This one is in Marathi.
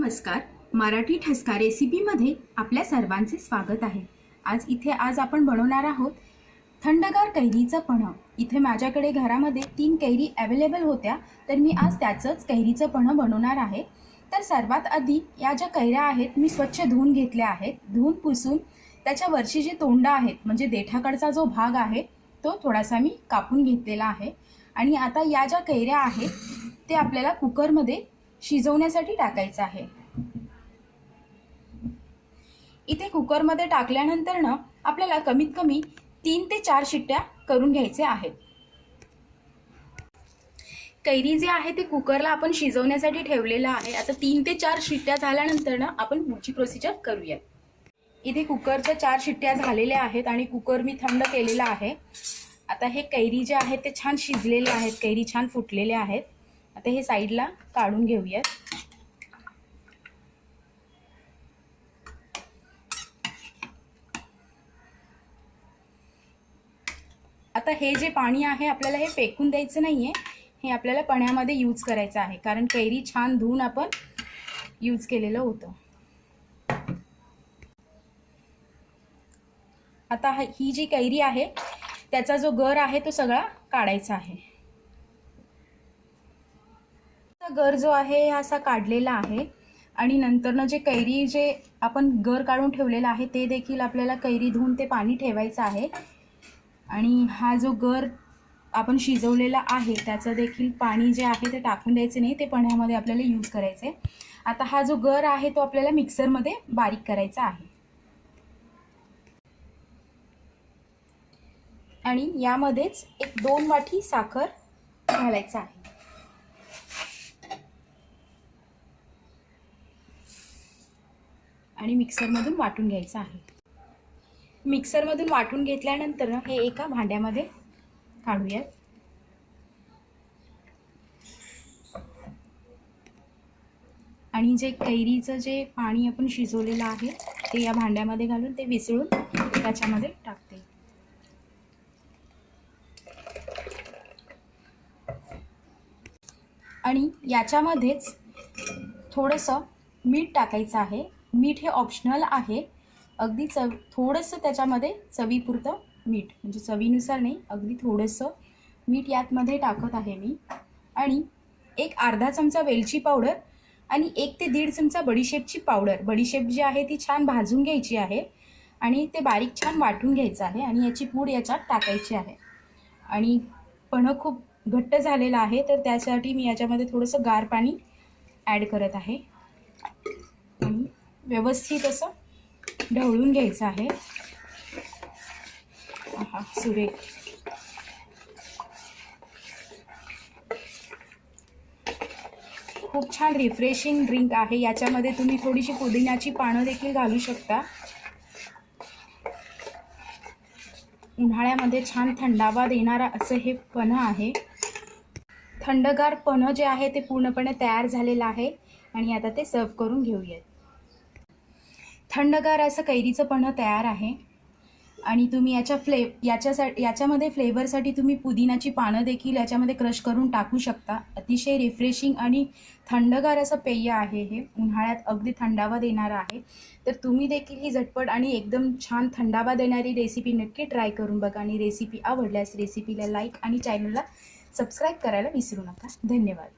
नमस्कार. मराठी ठसका रेसिपीमध्ये आपल्या सर्वांचे स्वागत आहे. आज इथे आज आपण बनवणार आहोत थंडगार कैरीचं पणं. इथे माझ्याकडे घरामध्ये तीन कैरी अवेलेबल होत्या. तर मी आज त्याचंच कैरीचं पणं बनवणार आहे. तर सर्वात आधी या ज्या कैऱ्या आहेत मी स्वच्छ धुवून घेतल्या आहेत. धुवून पुसून त्याच्यावरची जे जी तोंड आहेत म्हणजे देठाकडचा जो भाग आहे तो थोडासा मी कापून घेतलेला आहे. आणि आता या ज्या कैऱ्या आहेत ते आपल्याला कुकरमध्ये शिजवण्यासाठी टाकायचं आहे. इथे कुकरमध्ये टाकल्यानंतर ना आपल्याला कमीत कमी तीन ते चार शिट्ट्या करून घ्यायचे आहेत. कैरी जे आहे ते कुकरला आपण शिजवण्यासाठी ठेवलेलं आहे. आता तीन ते चार शिट्ट्या झाल्यानंतर ना आपण पुढची प्रोसिजर करूया इथे कुकरच्या चार शिट्ट्या झालेल्या आहेत आणि कुकर मी थंड केलेला आहे. आता हे कैरी जे आहेत ते छान शिजलेले आहेत कैरी छान फुटलेले आहेत. आता हे साईडला काढून घेऊयात. आता हे जे पाणी आहे आपल्याला हे फेकून द्यायचं नाही आहे हे आपल्याला पण्यामध्ये यूज करायचं आहे. कारण कैरी छान धुवून आपण यूज केलेलं होतं. आता ही जी कैरी आहे त्याचा जो गर आहे तो सगळा काढायचा आहे हा गर जो आहे हा असा काढलेला आहे. आणि नंतरनं जे कैरी जे आपण गर काढून ठेवलेला आहे ते देखील आपल्याला कैरी धुवून ते पाणी ठेवायचं आहे. आणि हा जो गर आपण शिजवलेला आहे त्याचं देखील पाणी जे आहे ते टाकून द्यायचं नाही ते पण्यामध्ये आपल्याला यूज करायचं आहे आता हा जो गर आहे तो आपल्याला मिक्सरमध्ये बारीक करायचा आहे. आणि यामध्येच एक दोन वाटी साखर घालायचं आहे. आणि मिक्सरमधून वाटून घ्यायचं आहे. मिक्सरमधून वाटून घेतल्यानंतर हे एका भांड्यामध्ये काढूयात. आणि जे कैरीचं जे पाणी आपण शिजवलेलं आहे ते या भांड्यामध्ये घालून ते विसळून त्याच्यामध्ये टाकते. आणि याच्यामध्येच थोडंसं मीठ टाकायचं आहे. मीठ हे ऑप्शनल आहे. अगदी चव थोडंसं त्याच्यामध्ये चवीपुरतं मीठ म्हणजे चवीनुसार नाही अगदी थोडंसं मीठ यातमध्ये टाकत आहे मी. आणि एक अर्धा चमचा वेलची पावडर आणि एक ते दीड चमचा बडीशेपची पावडर. बडीशेप जी आहे ती छान भाजून घ्यायची आहे आणि ते बारीक छान वाटून घ्यायचं आहे आणि याची पूड याच्यात टाकायची आहे. आणि पण खूप घट्ट झालेलं आहे तर त्यासाठी मी याच्यामध्ये थोडंसं गार पाणी ॲड करत आहे. व्यवस्थित असं ढवळून घ्यायचं आहे. हा सुरेख. खूप छान रिफ्रेशिंग ड्रिंक आहे. याच्यामध्ये तुम्ही थोडीशी पुदिन्याची पानं देखील घालू शकता. उन्हाळ्यामध्ये छान थंडावा देणारा असं हे पन्ह आहे. थंडगार पन्ह जे आहे ते पूर्णपणे तयार झालेलं आहे आणि आता ते सर्व करून घेऊयात. थंडगार असं कैरीचं पण तयार आहे. आणि तुम्ही याच्या फ्ले याच्यासाठी याच्यामध्ये फ्लेवरसाठी तुम्ही पुदिनाची पानं देखील याच्यामध्ये क्रश करून टाकू शकता. अतिशय रिफ्रेशिंग आणि थंडगार असं पेय आहे हे. उन्हाळ्यात अगदी थंडावा देणारं आहे. तर तुम्ही देखील ही झटपट आणि एकदम छान थंडावा देणारी रेसिपी नक्की ट्राय करून बघा. आणि रेसिपी आवडल्यास रेसिपीला लाईक आणि चॅनलला सबस्क्राईब करायला विसरू नका. धन्यवाद.